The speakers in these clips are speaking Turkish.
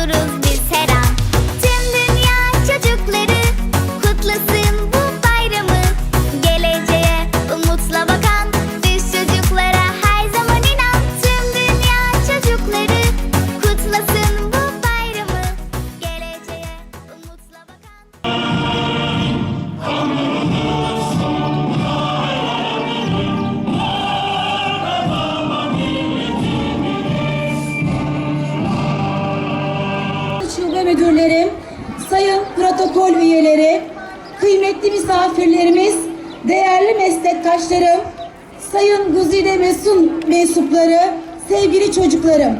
oluruz müdürlerim, sayın protokol üyeleri, kıymetli misafirlerimiz, değerli meslektaşlarım, sayın Guzide Mesun mensupları, sevgili çocuklarım.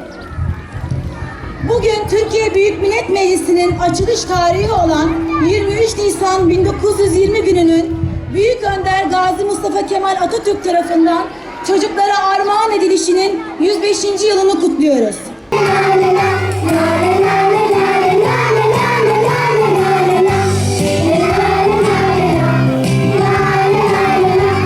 Bugün Türkiye Büyük Millet Meclisi'nin açılış tarihi olan 23 Nisan 1920 gününün Büyük Önder Gazi Mustafa Kemal Atatürk tarafından çocuklara armağan edilişinin 105. yılını kutluyoruz.